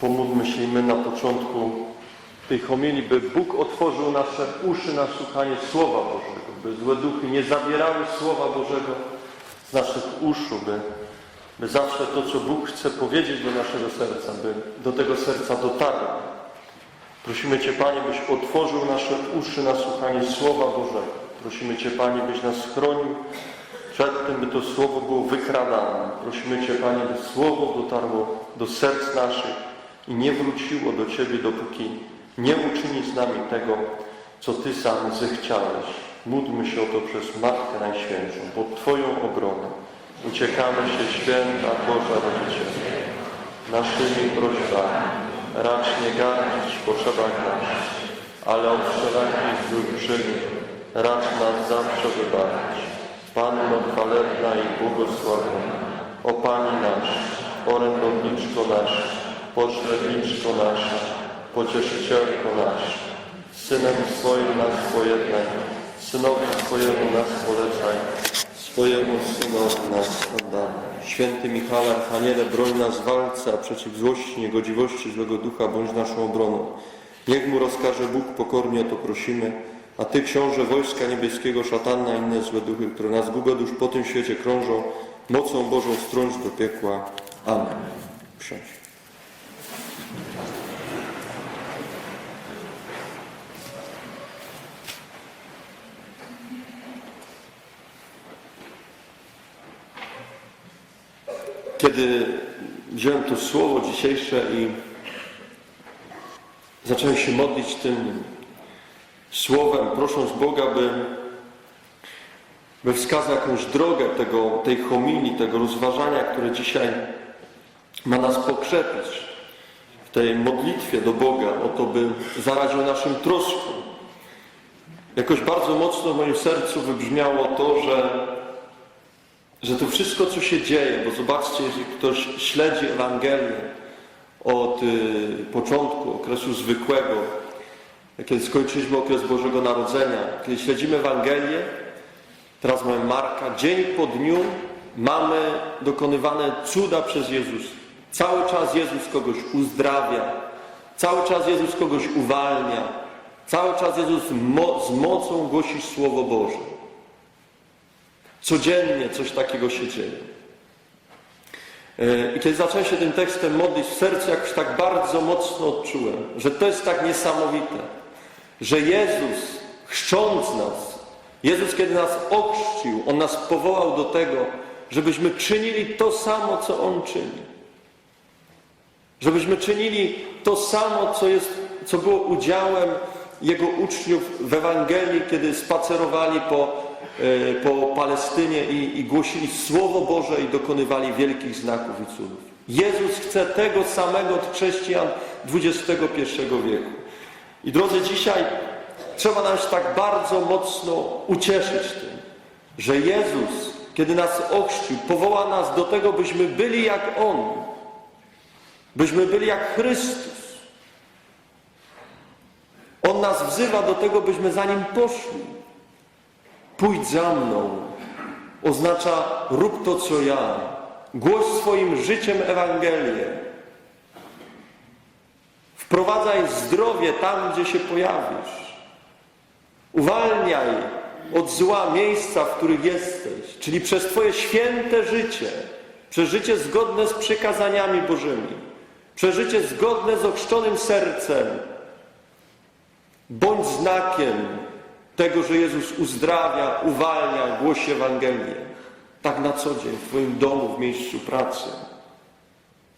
Pomódlmy się i my na początku tej homilii, by Bóg otworzył nasze uszy na słuchanie Słowa Bożego, by złe duchy nie zabierały Słowa Bożego z naszych uszu, by, by zawsze to, co Bóg chce powiedzieć do naszego serca, by do tego serca dotarło. Prosimy Cię, Panie, byś otworzył nasze uszy na słuchanie Słowa Bożego. Prosimy Cię, Panie, byś nas chronił przed tym, by to Słowo było wykradane. Prosimy Cię, Panie, by Słowo dotarło do serc naszych i nie wróciło do Ciebie, dopóki nie uczyni z nami tego, co Ty sam zechciałeś. Módlmy się o to przez Matkę Najświętszą, pod Twoją obronę. Uciekamy się, święta Boża Rodziciela, naszymi prośbami. Racz nie gardzić potrzebach naszych, ale od wszelakich złych czynów racz nas zawsze wybawić. Panno chwalebna i błogosławiona, o Pani nasz, orędowniczko nasza, pośredniczko nasza, pocieszycielko nasza, Synem swoim nas pojednaj, Synowi swojemu nas polecaj, swojemu Synowi nas oddamy. Święty Michale, Archaniele, broń nas w walce, a przeciw złości, niegodziwości, złego ducha bądź naszą obroną. Niech mu rozkaże Bóg, pokornie o to prosimy, a Ty, książę wojska niebieskiego, szatana i inne złe duchy, które nas dusz po tym świecie krążą, mocą Bożą strąć do piekła. Amen. Ksiądz. Kiedy wziąłem to słowo dzisiejsze i zacząłem się modlić tym słowem, prosząc Boga, by, by wskazał jakąś drogę tego, tej homilii, tego rozważania, które dzisiaj ma nas pokrzepić w tej modlitwie do Boga, o to, by zaradził naszym troską. Jakoś bardzo mocno w moim sercu wybrzmiało to, że że to wszystko, co się dzieje, bo zobaczcie, jeśli ktoś śledzi Ewangelię od y, początku okresu zwykłego, kiedy skończyliśmy okres Bożego Narodzenia, kiedy śledzimy Ewangelię, teraz mamy Marka, dzień po dniu mamy dokonywane cuda przez Jezusa. Cały czas Jezus kogoś uzdrawia, cały czas Jezus kogoś uwalnia, cały czas Jezus z mocą głosi Słowo Boże. Codziennie coś takiego się dzieje. E, I kiedy zacząłem się tym tekstem modlić, w sercu jakoś tak bardzo mocno odczułem, że to jest tak niesamowite, że Jezus, chrzcząc nas, Jezus, kiedy nas ochrzcił, On nas powołał do tego, żebyśmy czynili to samo, co On czyni. Żebyśmy czynili to samo, co, jest, co było udziałem Jego uczniów w Ewangelii, kiedy spacerowali po po Palestynie i, i głosili Słowo Boże i dokonywali wielkich znaków i cudów. Jezus chce tego samego od chrześcijan XXI wieku. I drodzy, dzisiaj trzeba nam się tak bardzo mocno ucieszyć tym, że Jezus, kiedy nas ochrzcił, powoła nas do tego, byśmy byli jak On. Byśmy byli jak Chrystus. On nas wzywa do tego, byśmy za Nim poszli. Pójdź za mną oznacza rób to, co ja. Głoś swoim życiem Ewangelię. Wprowadzaj zdrowie tam, gdzie się pojawisz. Uwalniaj od zła miejsca, w których jesteś, czyli przez Twoje święte życie, przez życie zgodne z przykazaniami Bożymi, przez życie zgodne z ochrzczonym sercem. Bądź znakiem tego, że Jezus uzdrawia, uwalnia, głosi Ewangelię. Tak na co dzień, w Twoim domu, w miejscu pracy.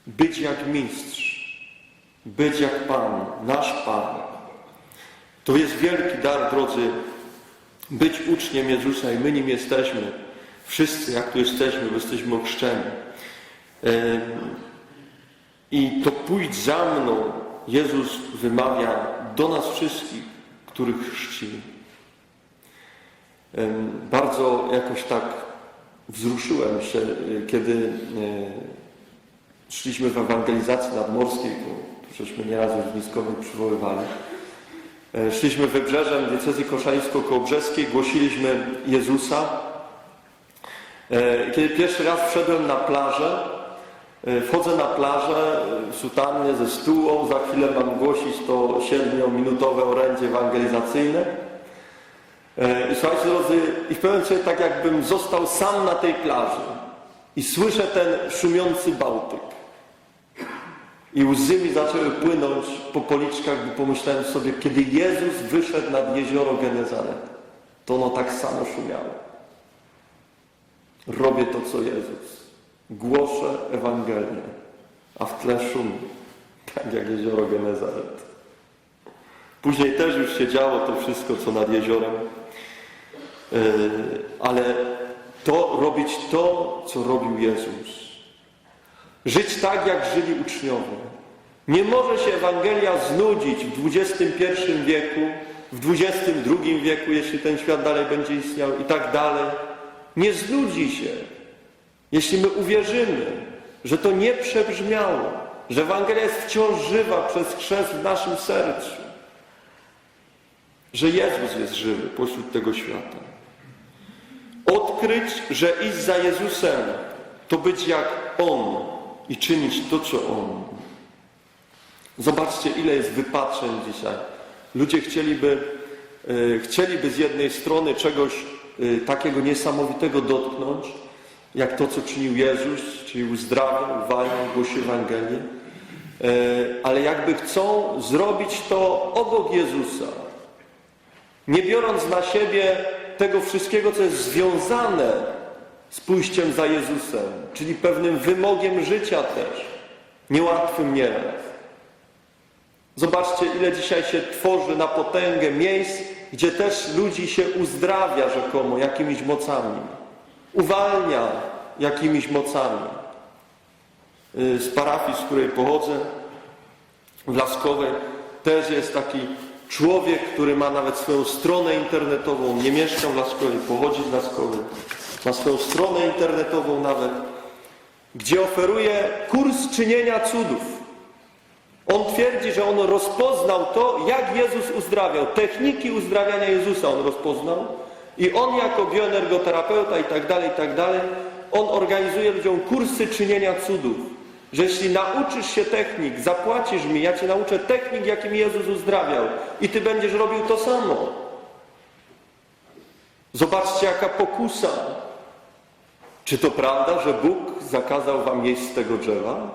Być jak mistrz, być jak Pan, nasz Pan. To jest wielki dar, drodzy, być uczniem Jezusa i my nim jesteśmy. Wszyscy, jak tu jesteśmy, bo jesteśmy ochrzczeni. I to pójdź za mną, Jezus wymawia do nas wszystkich, których chrzci. Bardzo jakoś tak wzruszyłem się, kiedy szliśmy w ewangelizacji nadmorskiej, bo żeśmy nieraz już w Niskowej przywoływali. Szliśmy wybrzeżem diecezji koszalińsko-kołobrzeskiej, głosiliśmy Jezusa. Kiedy pierwszy raz wszedłem na plażę, E, Wchodzę na plażę e, w sutannie ze stułą, za chwilę mam głosić to 7-minutowe orędzie ewangelizacyjne. E, I słuchajcie drodzy, i w pewnym momencie tak jakbym został sam na tej plaży i słyszę ten szumiący Bałtyk. I łzy mi zaczęły płynąć po policzkach, bo pomyślałem sobie, kiedy Jezus wyszedł nad jezioro Genezaret, to ono tak samo szumiało. Robię to, co Jezus. Głoszę Ewangelię, a w tle szumi, tak jak jezioro Genezaret. Później też już się działo to wszystko, co nad jeziorem, ale to robić to, co robił Jezus. Żyć tak, jak żyli uczniowie. Nie może się Ewangelia znudzić w XXI wieku, w XXI wieku, jeśli ten świat dalej będzie istniał i tak dalej. Nie znudzi się, jeśli my uwierzymy, że to nie przebrzmiało, że Ewangelia jest wciąż żywa przez chrzest w naszym sercu, że Jezus jest żywy pośród tego świata. Odkryć, że iść za Jezusem to być jak On i czynić to, co On. Zobaczcie, ile jest wypaczeń dzisiaj. Ludzie chcieliby, e, chcieliby z jednej strony czegoś e, takiego niesamowitego dotknąć, jak to, co czynił Jezus, czyli uzdrawiał, uwalniał, głosił Ewangelię, e, ale jakby chcą zrobić to obok Jezusa, nie biorąc na siebie tego wszystkiego, co jest związane z pójściem za Jezusem, czyli pewnym wymogiem życia też, niełatwym nieraz. Zobaczcie, ile dzisiaj się tworzy na potęgę miejsc, gdzie też ludzi się uzdrawia rzekomo jakimiś mocami, uwalnia jakimiś mocami. Y, Z parafii, z której pochodzę, w Laskowej, też jest taki człowiek, który ma nawet swoją stronę internetową, nie mieszka w Laskowej, pochodzi z Laskowej, ma swoją stronę internetową nawet, gdzie oferuje kurs czynienia cudów. On twierdzi, że on rozpoznał to, jak Jezus uzdrawiał. Techniki uzdrawiania Jezusa on rozpoznał. I on jako bioenergoterapeuta i tak dalej, i tak dalej, on organizuje ludziom kursy czynienia cudów. Że jeśli nauczysz się technik, zapłacisz mi, ja cię nauczę technik, jakim Jezus uzdrawiał. I ty będziesz robił to samo. Zobaczcie, jaka pokusa. Czy to prawda, że Bóg zakazał wam jeść z tego drzewa?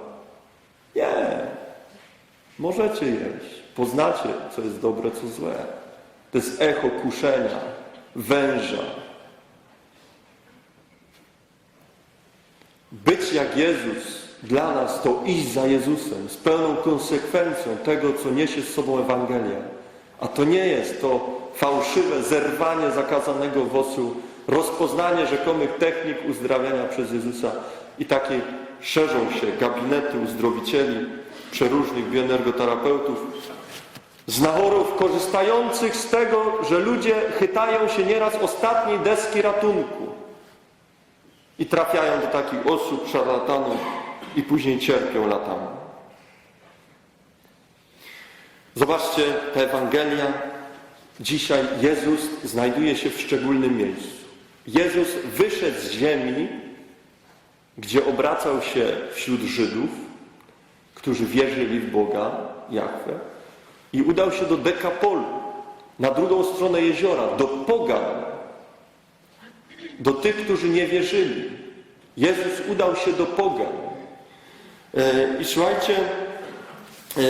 Nie. Możecie jeść. Poznacie, co jest dobre, co złe. To jest echo kuszenia, węża. Być jak Jezus dla nas to iść za Jezusem z pełną konsekwencją tego, co niesie z sobą Ewangelia. A to nie jest to fałszywe zerwanie zakazanego owocu, rozpoznanie rzekomych technik uzdrawiania przez Jezusa i takie szerzą się gabinety uzdrowicieli, przeróżnych bioenergoterapeutów, znachorów korzystających z tego, że ludzie chytają się nieraz ostatniej deski ratunku i trafiają do takich osób, szarlatanów i później cierpią latami. Zobaczcie, ta Ewangelia dzisiaj Jezus znajduje się w szczególnym miejscu. Jezus wyszedł z ziemi, gdzie obracał się wśród Żydów, którzy wierzyli w Boga, Jahwe, i udał się do Dekapolu, na drugą stronę jeziora, do pogan, do tych, którzy nie wierzyli. Jezus udał się do pogan. E, I słuchajcie, e,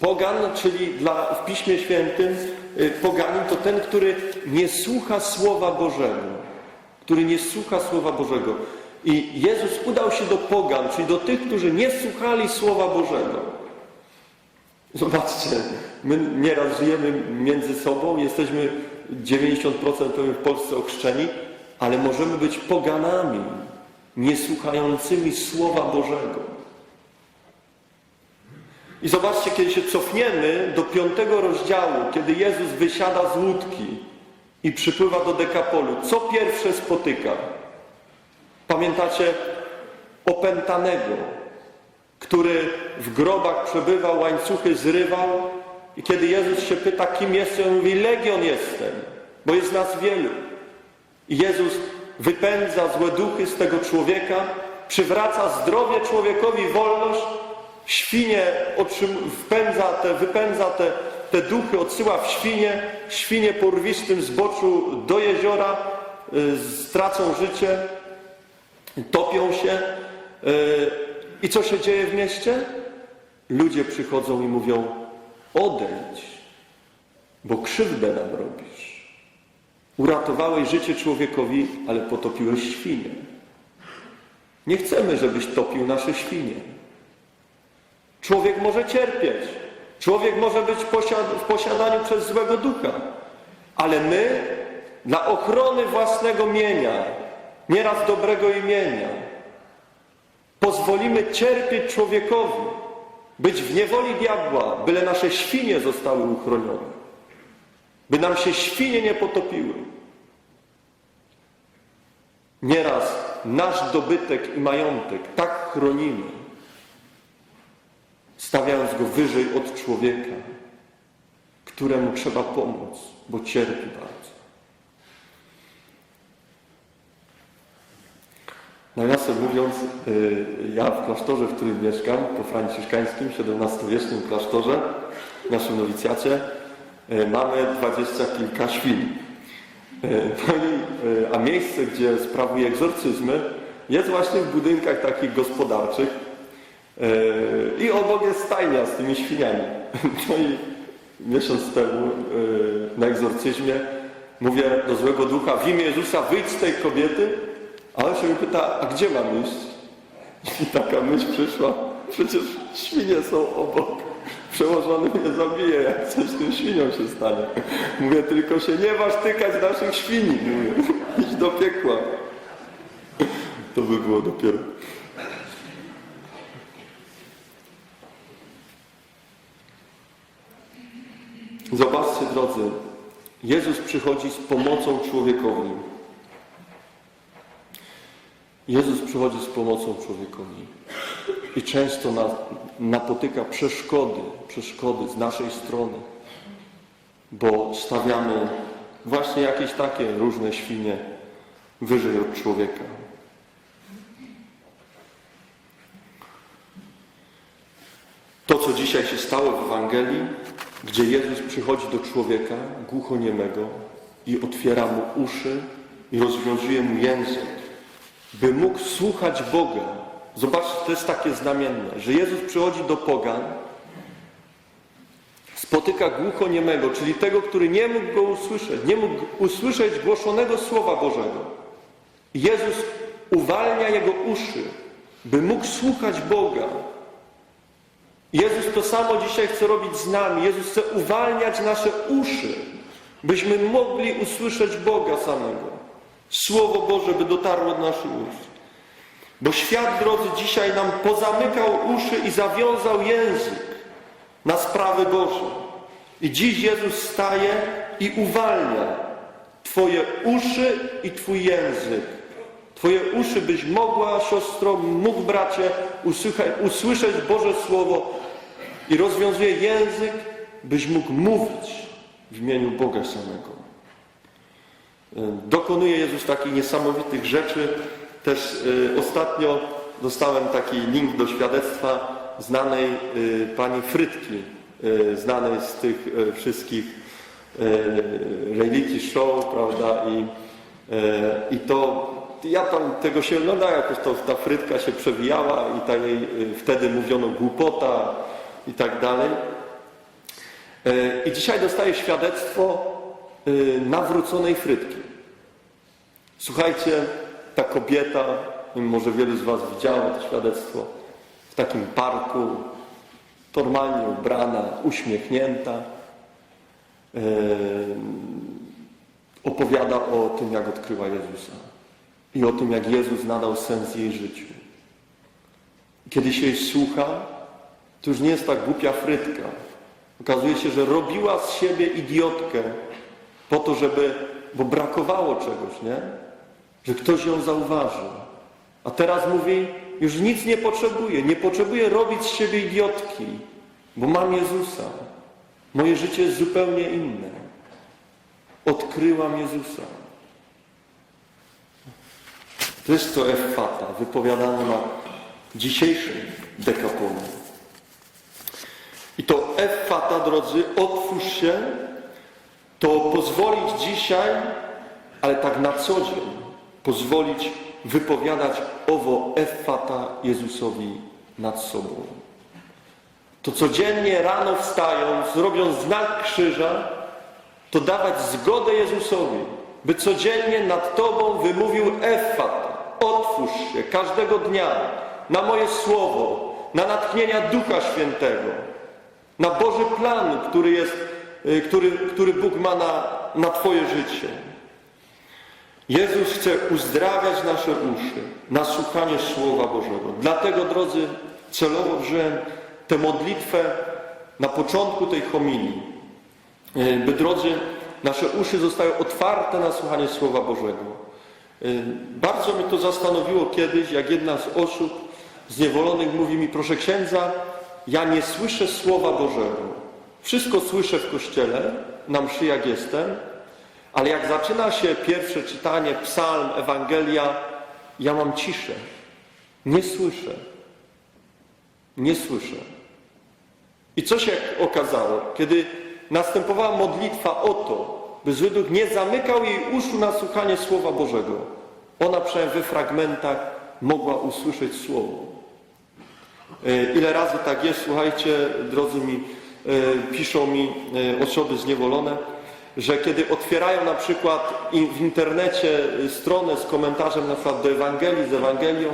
pogan, czyli dla, w Piśmie Świętym, e, poganin to ten, który nie słucha Słowa Bożego. Który nie słucha Słowa Bożego. I Jezus udał się do pogan, czyli do tych, którzy nie słuchali Słowa Bożego. Zobaczcie, my nieraz żyjemy między sobą, jesteśmy 90% pewnie w Polsce ochrzczeni, ale możemy być poganami, niesłuchającymi Słowa Bożego. I zobaczcie, kiedy się cofniemy do piątego rozdziału, kiedy Jezus wysiada z łódki i przypływa do Dekapolu, co pierwsze spotyka? Pamiętacie opętanego, który w grobach przebywał, łańcuchy zrywał i kiedy Jezus się pyta, kim jestem, on mówi, Legion jestem, bo jest nas wielu. I Jezus wypędza złe duchy z tego człowieka, przywraca zdrowie człowiekowi, wolność, świnie wpędza te, wypędza te, te duchy, odsyła w świnie, świnie po rwistym zboczu do jeziora, y, stracą życie, topią się. y, I co się dzieje w mieście? Ludzie przychodzą i mówią: odejdź, bo krzywdę nam robisz. Uratowałeś życie człowiekowi, ale potopiłeś świnie. Nie chcemy, żebyś topił nasze świnie. Człowiek może cierpieć. Człowiek może być w posiadaniu przez złego ducha. Ale my, dla ochrony własnego mienia, nieraz dobrego imienia, pozwolimy cierpieć człowiekowi, być w niewoli diabła, byle nasze świnie zostały uchronione, by nam się świnie nie potopiły. Nieraz nasz dobytek i majątek tak chronimy, stawiając go wyżej od człowieka, któremu trzeba pomóc, bo cierpi bardzo. Nawiasem mówiąc, y, ja w klasztorze, w którym mieszkam, po franciszkańskim, XVII-wiecznym klasztorze, w naszym nowicjacie, y, mamy dwadzieścia kilka świń. Y, No a miejsce, gdzie sprawuję egzorcyzmy, jest właśnie w budynkach takich gospodarczych i obok jest stajnia z tymi świniami. No i miesiąc temu y, na egzorcyzmie mówię do złego ducha, w imię Jezusa wyjdź z tej kobiety, a on się mnie pyta, a gdzie mam iść? I taka myśl przyszła, przecież świnie są obok. Przełożony mnie zabije, jak coś tym świnią się stanie. Mówię, tylko się nie waż tykać naszych świni. Mówię, idź do piekła. To by było dopiero. Zobaczcie, drodzy, Jezus przychodzi z pomocą człowiekowi. Jezus przychodzi z pomocą człowiekowi i często na, napotyka przeszkody, przeszkody z naszej strony, bo stawiamy właśnie jakieś takie różne świnie wyżej od człowieka. To, co dzisiaj się stało w Ewangelii, gdzie Jezus przychodzi do człowieka głuchoniemego i otwiera mu uszy i rozwiązuje mu język, by mógł słuchać Boga. Zobaczcie, to jest takie znamienne, że Jezus przychodzi do pogan, spotyka głuchoniemego, czyli tego, który nie mógł go usłyszeć, nie mógł usłyszeć głoszonego Słowa Bożego. Jezus uwalnia jego uszy, by mógł słuchać Boga. Jezus to samo dzisiaj chce robić z nami. Jezus chce uwalniać nasze uszy, byśmy mogli usłyszeć Boga samego. Słowo Boże by dotarło do naszych ust. Bo świat, drodzy, dzisiaj nam pozamykał uszy i zawiązał język na sprawy Boże. I dziś Jezus staje i uwalnia Twoje uszy i Twój język. Twoje uszy, byś mogła, siostro, mógł, bracie, usłychać, usłyszeć Boże Słowo i rozwiązuje język, byś mógł mówić w imieniu Boga samego. Dokonuje Jezus takich niesamowitych rzeczy. Też y, ostatnio dostałem taki link do świadectwa znanej y, pani Frytki, y, znanej z tych wszystkich reality show, prawda? I, i to ja tam tego się oglądałem, jakoś to ta Frytka się przewijała i ta jej, wtedy mówiono głupota i tak dalej. Y, I dzisiaj dostaję świadectwo y, nawróconej Frytki. Słuchajcie, ta kobieta, może wielu z Was widziało to świadectwo, w takim parku, normalnie ubrana, uśmiechnięta, yy, opowiada o tym, jak odkryła Jezusa i o tym, jak Jezus nadał sens jej życiu. Kiedy się jej słucha, to już nie jest tak głupia frytka. Okazuje się, że robiła z siebie idiotkę po to, żeby, bo brakowało czegoś, nie? Że ktoś ją zauważył. A teraz mówi, już nic nie potrzebuję, nie potrzebuję robić z siebie idiotki, bo mam Jezusa. Moje życie jest zupełnie inne. Odkryłam Jezusa. To jest to Efata, wypowiadane na dzisiejszym dekaponie. I to Efata, drodzy, otwórz się, to pozwolić dzisiaj, ale tak na co dzień, pozwolić wypowiadać owo Efata Jezusowi nad sobą. To codziennie rano wstając, robiąc znak krzyża, to dawać zgodę Jezusowi, by codziennie nad Tobą wymówił Efata. Otwórz się każdego dnia na moje słowo, na natchnienia Ducha Świętego, na Boży plan, który, jest, y, który, który Bóg ma na, na Twoje życie. Jezus chce uzdrawiać nasze uszy na słuchanie Słowa Bożego. Dlatego, drodzy, celowo wziąłem tę modlitwę na początku tej homilii, y, by, drodzy, nasze uszy zostały otwarte na słuchanie Słowa Bożego. Y, Bardzo mnie to zastanowiło kiedyś, jak jedna z osób zniewolonych mówi mi, proszę księdza, ja nie słyszę Słowa Bożego. Wszystko słyszę w kościele, na mszy jak jestem, ale jak zaczyna się pierwsze czytanie, psalm, Ewangelia, ja mam ciszę. Nie słyszę. Nie słyszę. I co się okazało? Kiedy następowała modlitwa o to, by zły duch nie zamykał jej uszu na słuchanie Słowa Bożego, ona przynajmniej we fragmentach mogła usłyszeć Słowo. E, Ile razy tak jest, słuchajcie, drodzy mi, e, piszą mi e, osoby zniewolone, że kiedy otwierają na przykład w internecie stronę z komentarzem na przykład do Ewangelii, z Ewangelią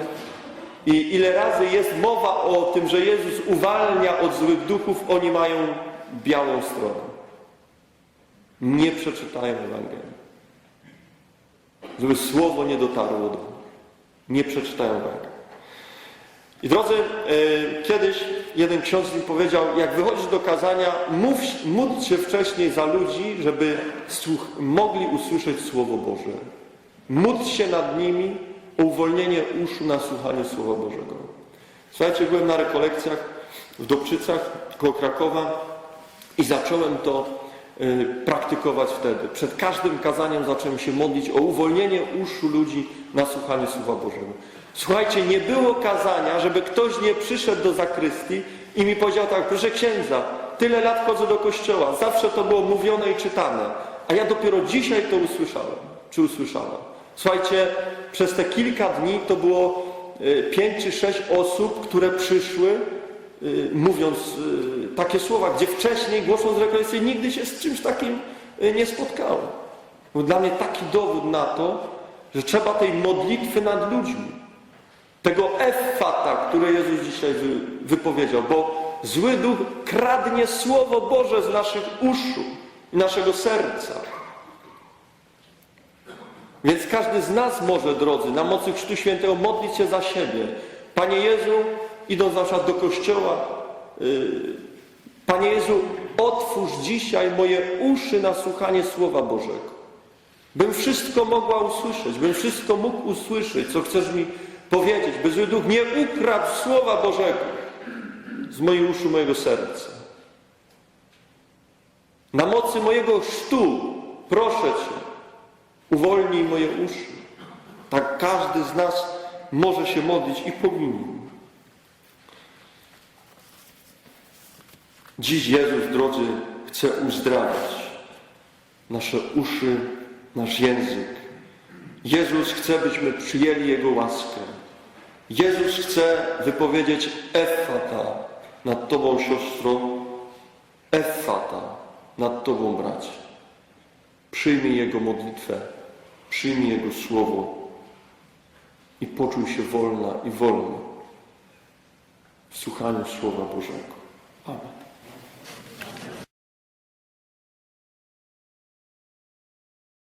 i ile razy jest mowa o tym, że Jezus uwalnia od złych duchów, oni mają białą stronę. Nie przeczytają Ewangelii. Żeby słowo nie dotarło do nich. Nie przeczytają Ewangelii. I drodzy, e, kiedyś jeden ksiądz mi powiedział, jak wychodzisz do kazania, mów, módl się wcześniej za ludzi, żeby słuch, mogli usłyszeć Słowo Boże. Módl się nad nimi o uwolnienie uszu na słuchanie Słowa Bożego. Słuchajcie, byłem na rekolekcjach w Dobczycach koło Krakowa i zacząłem to praktykować wtedy. Przed każdym kazaniem zacząłem się modlić o uwolnienie uszu ludzi na słuchanie Słowa Bożego. Słuchajcie, nie było kazania, żeby ktoś nie przyszedł do zakrystii i mi powiedział tak, proszę księdza, tyle lat chodzę do kościoła, zawsze to było mówione i czytane, a ja dopiero dzisiaj to usłyszałem, czy usłyszałem. Słuchajcie, przez te kilka dni to było e, pięć czy sześć osób, które przyszły, mówiąc e, takie słowa, gdzie wcześniej głosząc rekolekcję nigdy się z czymś takim e, nie spotkało. Był dla mnie taki dowód na to, że trzeba tej modlitwy nad ludźmi, tego effata, które Jezus dzisiaj wy, wypowiedział, bo zły duch kradnie Słowo Boże z naszych uszu i naszego serca. Więc każdy z nas może, drodzy, na mocy Chrztu Świętego modlić się za siebie. Panie Jezu, idąc na przykład do kościoła, yy, Panie Jezu, otwórz dzisiaj moje uszy na słuchanie Słowa Bożego. Bym wszystko mogła usłyszeć, bym wszystko mógł usłyszeć, co chcesz mi powiedzieć, by zły duch nie ukradł Słowa Bożego z moich uszu, mojego serca. Na mocy mojego chrztu proszę Cię, uwolnij moje uszy. Tak każdy z nas może się modlić i powinien. Dziś Jezus, drodzy, chce uzdrawiać nasze uszy, nasz język. Jezus chce, byśmy przyjęli Jego łaskę. Jezus chce wypowiedzieć Efata nad Tobą, siostro, Efata nad Tobą, bracie. Przyjmij Jego modlitwę, przyjmij Jego słowo i poczuj się wolna i wolny w słuchaniu Słowa Bożego. Amen.